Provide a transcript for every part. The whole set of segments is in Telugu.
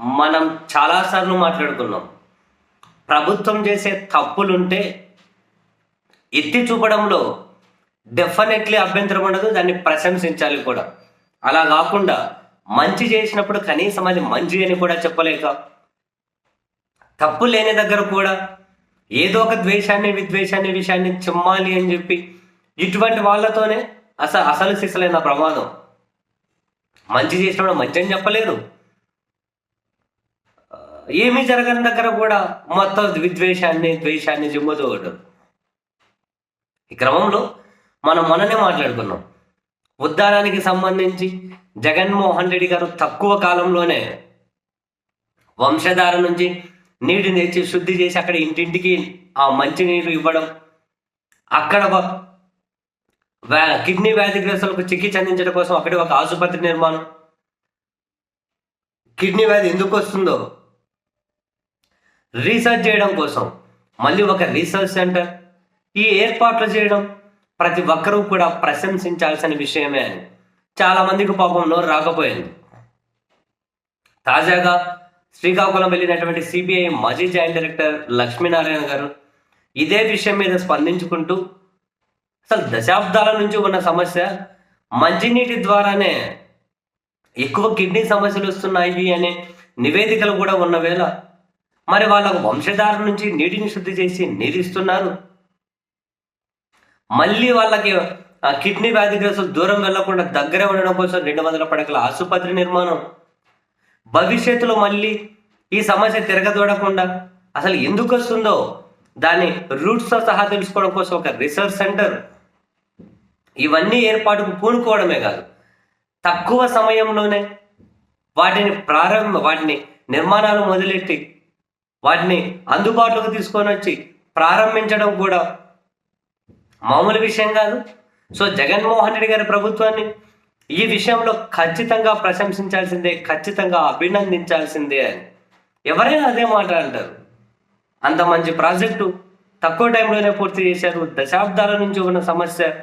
మనం చాలాసార్లు మాట్లాడుకున్నాం. ప్రభుత్వం చేసే తప్పులుంటే ఎత్తి చూపడంలో డెఫినెట్లీ అభ్యంతరం ఉండదు దాన్ని ప్రశంసించాలి కూడా. అలా కాకుండా మంచి చేసినప్పుడు కనీసం అది మంచి అని కూడా చెప్పలేక తప్పు లేని దగ్గర కూడా ఏదో ఒక ద్వేషాన్ని విద్వేషాన్ని విషయాన్ని చిమ్మాలి అని చెప్పి ఇటువంటి వాళ్ళతోనే అసలు అసలు సిసలైన ప్రమాదం. మంచి చేసినప్పుడు మంచి అని చెప్పలేరు. ఏమీ జరగని దగ్గర కూడా మొత్తం విద్వేషాన్ని ద్వేషాన్ని జిమ్ముతూ ఈ క్రమంలో మనం మొన్ననే మాట్లాడుకున్నాం. ఉద్దానానికి సంబంధించి జగన్మోహన్ రెడ్డి గారు తక్కువ కాలంలోనే వంశధార నుంచి నీటిని తెచ్చి శుద్ధి చేసి అక్కడ ఇంటింటికి ఆ మంచినీరు ఇవ్వడం అక్కడ వ్యా- కిడ్నీ వ్యాధిగ్రస్తులకు చికిత్స అందించడం కోసం అక్కడే ఒక ఆసుపత్రి నిర్మాణం. కిడ్నీ వ్యాధి ఎందుకు వస్తుందో రీసెర్చ్ చేయడం కోసం. మళ్ళీ ఒక రీసెర్చ్ సెంటర్. ఈ ఏర్పాట్లు చేయడం ప్రతి ఒక్కరూ కూడా ప్రశంసించాల్సిన విషయమే అని. చాలా మందికి పాపం నోరు రాకపోయింది. తాజాగా శ్రీకాకుళం వెళ్ళినటువంటి సిబిఐ మాజీ జాయింట్ డైరెక్టర్ లక్ష్మీనారాయణ గారు ఇదే విషయం మీద స్పందించుకుంటూ అసలు దశాబ్దాల నుంచి ఉన్న సమస్య మంచినీటి ద్వారానే ఎక్కువ కిడ్నీ సమస్యలు వస్తున్నాయి అనే నివేదికలు కూడా ఉన్న వేళ మరి వాళ్ళకు వంశధార నుంచి నీటిని శుద్ధి చేసి నీరిస్తున్నారు. మళ్ళీ వాళ్ళకి ఆ కిడ్నీ వ్యాధిగ్రస్తులు దూరం వెళ్ళకుండా దగ్గర ఉండడం కోసం రెండు వందల పడకల ఆసుపత్రి నిర్మాణం. భవిష్యత్తులో మళ్ళీ ఈ సమస్య తిరగదూడకుండా అసలు ఎందుకు వస్తుందో దాని రూట్స్తో సహా తెలుసుకోవడం కోసం ఒక రీసెర్చ్ సెంటర్. ఇవన్నీ ఏర్పాటుకు పూనుకోవడమే కాదు తక్కువ సమయంలోనే వాటిని ప్రారంభ వాటిని నిర్మాణాలు మొదలెట్టి వాటిని అందుబాటులోకి తీసుకొని వచ్చి ప్రారంభించడం కూడా మామూలు విషయం కాదు. సో జగన్మోహన్ రెడ్డి గారి ప్రభుత్వాన్ని ఈ విషయంలో ఖచ్చితంగా ప్రశంసించాల్సిందే ఖచ్చితంగా అభినందించాల్సిందే అని. ఎవరైనా అదే మాట్లాడతారు అంత మంచి ప్రాజెక్టు తక్కువ టైంలోనే పూర్తి చేశారు. దశాబ్దాల నుంచి ఉన్న సమస్య.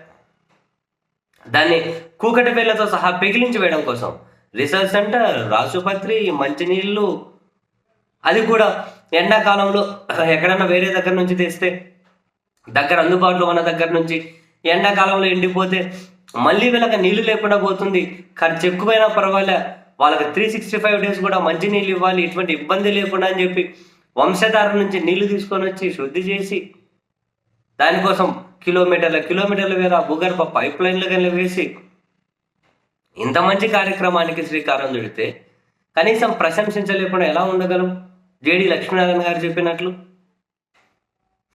దాన్ని కూకటి వేళ్ళతో సహా పెగిలించి వేయడం కోసం. రీసెర్చ్ సెంటర్ రాసుపత్రి మంచినీళ్ళు అది కూడా ఎండాకాలంలో ఎక్కడన్నా వేరే దగ్గర నుంచి తెస్తే దగ్గర అందుబాటులో ఉన్న దగ్గర నుంచి ఎండాకాలంలో ఎండిపోతే మళ్ళీ వీళ్ళకి నీళ్ళు లేకుండా పోతుంది. ఖర్చు ఎక్కువైనా పర్వాలే. వాళ్ళకి త్రీ సిక్స్టీ ఫైవ్ డేస్ కూడా మంచి నీళ్ళు ఇవ్వాలి. ఎటువంటి ఇబ్బంది లేకుండా అని చెప్పి వంశధార నుంచి నీళ్ళు తీసుకొని వచ్చి శుద్ధి చేసి దానికోసం కిలోమీటర్ల కిలోమీటర్ల వేల భూగర్భ పైప్ లైన్లు కానీ వేసి ఇంత మంచి కార్యక్రమానికి శ్రీకారం చుడితే కనీసం ప్రశంసించలేకుండా ఎలా ఉండగలం? జేడి లక్ష్మీనారాయణ గారు చెప్పినట్లు